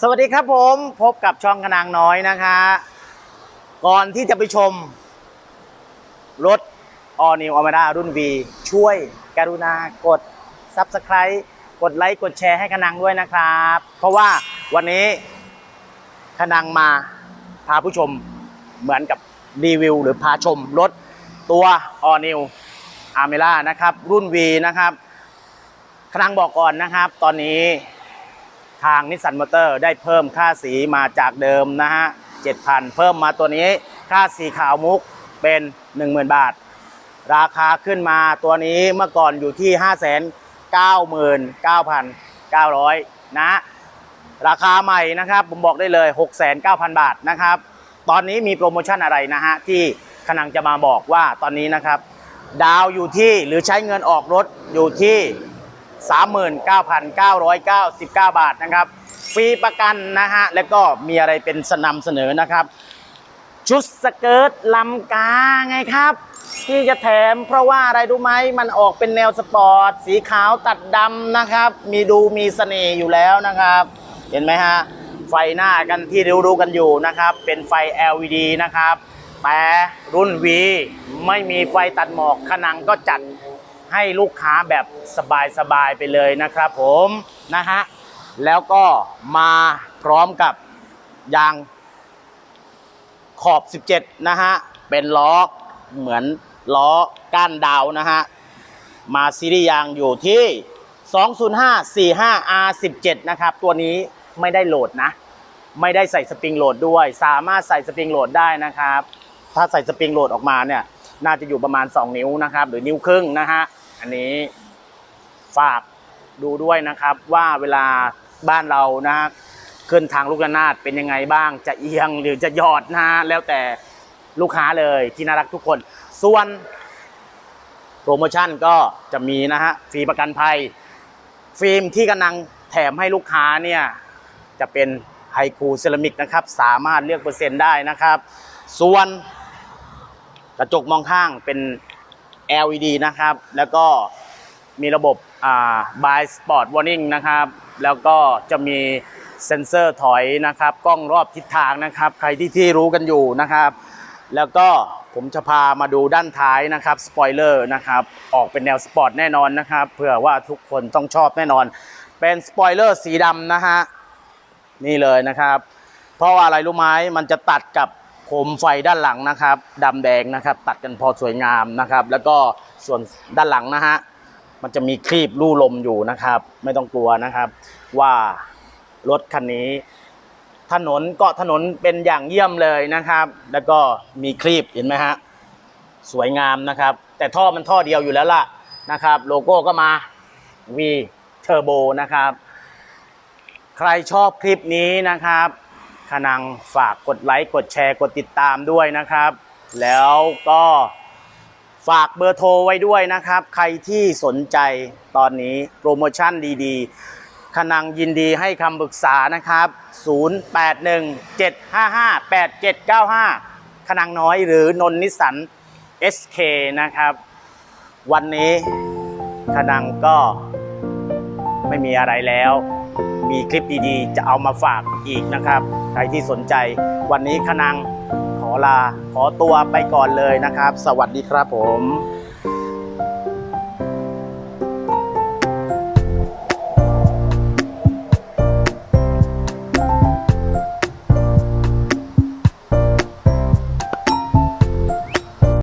สวัสดีครับผมพบกับช่องขนางน้อยนะคะ ก่อนที่จะไปชม รถ All New Armada รุ่น V ช่วยกรุณากด Subscribe กดไลค์กดแชร์ให้ขนังด้วยนะครับ เพราะว่าวันนี้ขนังมาพาผู้ชมเหมือนกับรีวิว หรือพาชมรถตัว All New Armada นะครับ รุ่น V นะครับขนังบอกก่อนนะครับ ตอนนี้ ทางนิสสันมอเตอร์ได้เพิ่มค่าสีมาจากเดิมนะฮะ7,000 เพิ่มมาตัวนี้ค่าสีขาวมุกเป็น 10,000 บาท ราคาขึ้นมาตัวนี้เมื่อก่อนอยู่ที่ 599,900 นะ ราคาใหม่นะครับ ผมบอกได้เลย 6,900 บาทนะครับ ตอนนี้มีโปรโมชั่นอะไรนะฮะ ที่ขนังจะมาบอกว่าตอนนี้นะครับ ดาวอยู่ที่หรือใช้เงินออกรถอยู่ที่ 39,999 บาทนะครับฟรีประกันนะฮะแล้วก็มีอะไรเป็นสนำเสนอนะครับ ชุดสเกิร์ตลำกาไงครับ ที่จะแถมเพราะว่าอะไรรู้ไหมมันออกเป็นแนวสปอร์ต สีขาวตัดดำนะครับ มีดูมีเสน่ห์อยู่แล้วนะครับ เห็นไหมฮะไฟหน้ากันที่รู้ๆกันอยู่นะครับ เป็นไฟ LED นะครับแต่รุ่น V ไม่มีไฟตัดหมอกขนังก็จัด ให้ลูกค้าแบบสบายๆไปเลยนะครับผมนะฮะแล้วก็มาพร้อมกับยางขอบ 17 นะฮะ เป็นล้อเหมือนล้อก้านดาวนะฮะ มาซีรีส์ยางอยู่ที่ 205 45 R17 นะครับ ตัวนี้ไม่ได้โหลดนะ ไม่ได้ใส่สปริงโหลดด้วย สามารถใส่สปริงโหลดได้นะครับ ถ้าใส่สปริงโหลดออกมาเนี่ย น่าจะอยู่ประมาณ 2 นิ้วนะครับ หรือนิ้วครึ่งนะฮะ อันนี้ฝากดูด้วยนะครับว่าเวลาบ้านเรานะฮะขึ้นทางลูกระนาดเป็นยังไงบ้างจะเอียงหรือจะหยอดนะฮะแล้วแต่ลูกค้าเลยที่น่ารักทุกคน ส่วนโปรโมชั่นก็จะมีนะฮะฟรีประกันภัย ฟิล์มที่กำลังแถมให้ลูกค้าเนี่ยจะเป็นไฮคูเซรามิกนะครับ สามารถเลือกเปอร์เซ็นต์ได้นะครับ ส่วนกระจกมองข้างเป็น LED นะครับ แล้วก็มีระบบอ่า by sport warning นะครับ แล้วก็จะมีเซ็นเซอร์ถอยนะครับ กล้องรอบทิศทางนะครับ ใครที่ที่รู้กันอยู่นะครับ แล้วก็ผมจะพามาดูด้านท้ายนะครับสปอยเลอร์นะครับ ออกเป็นแนวสปอร์ตแน่นอนนะครับ เผื่อว่าทุกคนต้องชอบแน่นอน เป็นสปอยเลอร์สีดำนะฮะ นี่เลยนะครับ เพราะว่าอะไรรู้ไหมมันจะตัดกับ โคมไฟด้านหลังนะครับดำแดงนะครับ ตัดกันพอสวยงามนะครับ แล้วก็ส่วนด้านหลังนะฮะมันจะมีครีบลู่ลมอยู่นะครับ ไม่ต้องกลัวนะครับ ว่ารถคันนี้ ถนนเกาะถนนเป็นอย่างเยี่ยมเลยนะครับ แล้วก็มีครีบเห็นไหมฮะสวยงามนะครับ แต่ท่อมันท่อเดียวอยู่แล้วล่ะนะครับ โลโก้ก็มา V Turbo นะครับ ใครชอบคลิปนี้นะครับ ขนังฝากกดไลค์กดแชร์กดติดตามด้วยนะครับ แล้วก็ฝากเบอร์โทรไว้ด้วยนะครับ ใครที่สนใจตอนนี้โปรโมชั่นดีๆขนังยินดีให้คำปรึกษานะครับ 0817558795 ขนังน้อยหรือนนนิสสัน SK นะครับ วันนี้ขนังก็ไม่มีอะไรแล้ว มีคลิปดีๆ จะเอามาฝากอีกนะครับ ใครที่สนใจ วันนี้ขนังขอลาขอตัวไปก่อนเลยนะครับ สวัสดีครับผม